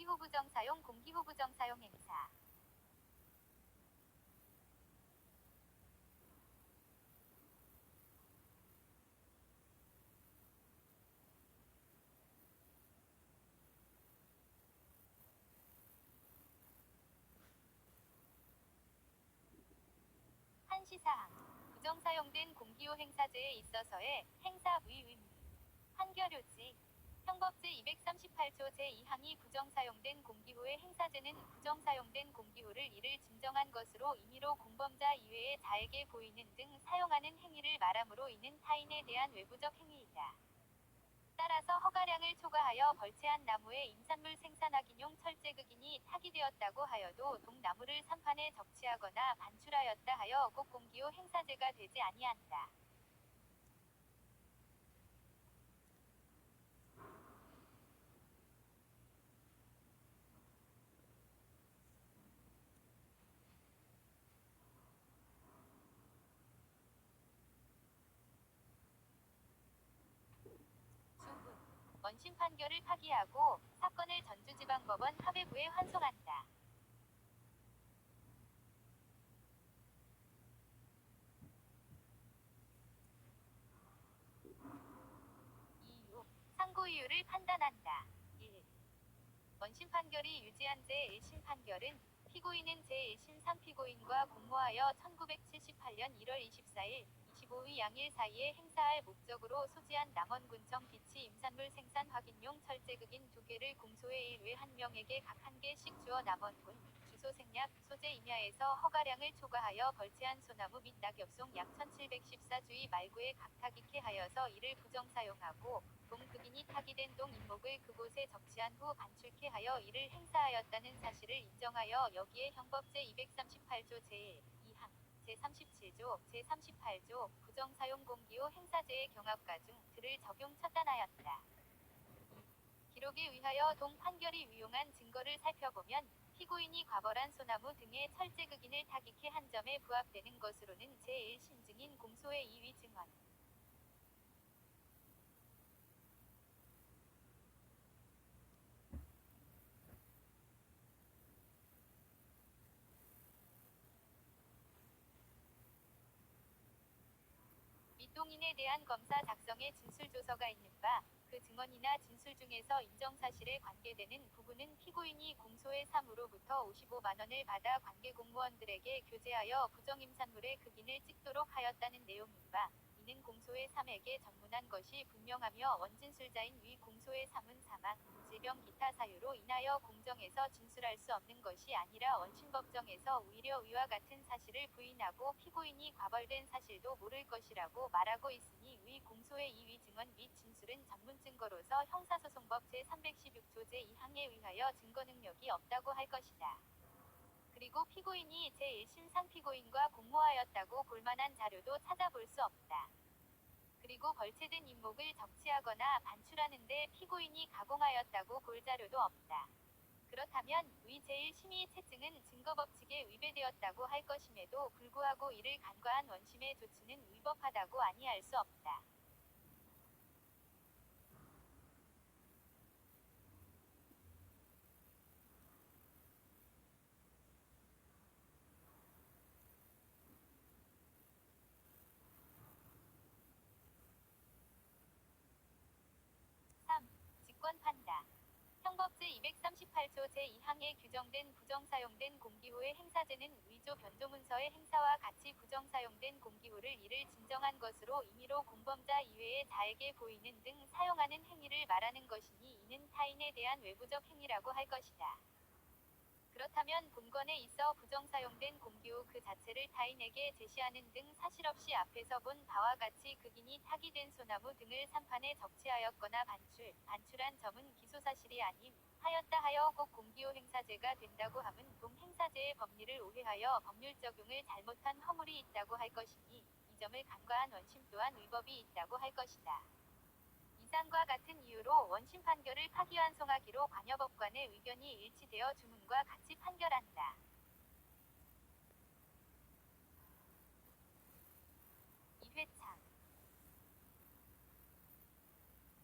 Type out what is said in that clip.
공기후 부정사용 공기후 부정사용 행사. 한시사항 부정 사용된 공기후 행사제에 있어서의 행사의 의미 판결효지 형법제 238조 제2항이 부정사용된 공기후의 행사제는 부정사용된 공기후를 이를 진정한 것으로 임의로 공범자 이외의 자에게 보이는 등 사용하는 행위를 말함으로 이는 타인에 대한 외부적 행위이다. 따라서 허가량을 초과하여 벌채한 나무의 임산물 생산하기용 철제극인이 타기되었다고 하여도 동나무를 산판에 적치하거나 반출하였다 하여 꼭 공기후 행사제가 되지 아니한다. 주분 원심 판결을 파기하고 사건을 전주지방법원 합의부에 환송한다. 이유 상고 이유를 판단한다. 1. 원심 판결이 유지한 제1심 판결은 피고인은 제1심 3피고인과 공모하여 1978년 1월 24일 25의 양일 사이에 행사할 목적으로 소지한 남원군청 비치 임산물 생산 확인용 철제극인 두 개를 공소의 일외 한 명에게 각 한 개씩 주어 남원군 주소 생략 소재 임야에서 허가량을 초과하여 벌채한 소나무 및 낙엽송 약 1714주의 말구에 각타기케 하여서 이를 부정 사용하고 동극인이 타기된 동 인목을 그곳에 적치한 후 반출케 하여 이를 행사하였다는 사실을 인정하여 여기에 형법제 238조 제1, 2항, 제37조, 제38조 부정사용 공기호 행사제의 경합가 중 들을 적용 처단하였다. 기록에 의하여 동 판결이 위용한 증거를 살펴보면 피고인이 과벌한 소나무 등의 철제극인을 타깃해 한 점에 부합되는 것으로는 제1심 증인 공소의 이위 증언 미동인에 대한 검사 작성의 진술 조서가 있는 바, 그 증언이나 진술 중에서 인정 사실에 관계되는 부분은 피고인이 공소의 3으로부터 55만 원을 받아 관계 공무원들에게 교제하여 부정임산물의 극인을 찍도록 하였다는 내용인 바, 공소의 3에게 전문한 것이 분명하며 원진술자인 위 공소의 3은 사망, 질병 기타 사유로 인하여 공정에서 진술할 수 없는 것이 아니라 원심법정에서 오히려 위와 같은 사실을 부인하고 피고인이 과벌된 사실도 모를 것이라고 말하고 있으니 위 공소의 이위 증언 및 진술은 전문 증거로서 형사소송법 제316조 제2항에 의하여 증거 능력이 없다고 할 것이다. 그리고 피고인이 제1심 상 피고인과 공모하였다고 볼만한 자료도 찾아볼 수 없다. 그리고 벌채된 인목을 적치하거나 반출하는데 피고인이 가공하였다고 볼 자료도 없다. 그렇다면 위 제1심의 채증은 증거법칙에 위배되었다고 할 것임에도 불구하고 이를 간과한 원심의 조치는 위법하다고 아니할 수 없다. 삼. 판다. 형법제 238조 제2항에 규정된 부정사용된 공기후의 행사제는 위조 변조문서의 행사와 같이 부정사용된 공기후를 이를 진정한 것으로 임의로 공범자 이외의 자에게 보이는 등 사용하는 행위를 말하는 것이니 이는 타인에 대한 외부적 행위라고 할 것이다. 그렇다면 본건에 있어 부정사용된 공기후 그 자체를 타인에게 제시하는 등 사실 없이 앞에서 본 바와 같이 극인이 타기된 소나무 등을 산판에 적치하였거나 반출, 반출한 점은 기소사실이 아님, 하였다 하여 꼭 공기후 행사제가 된다고 함은 동행사제의 법리를 오해하여 법률 적용을 잘못한 허물이 있다고 할 것이니, 이 점을 간과한 원심 또한 위법이 있다고 할 것이다. 이상과 같은 이유로 원심 판결을 파기환송하기로 관여법관의 의견이 일치되어 주문과 같이 판결한다.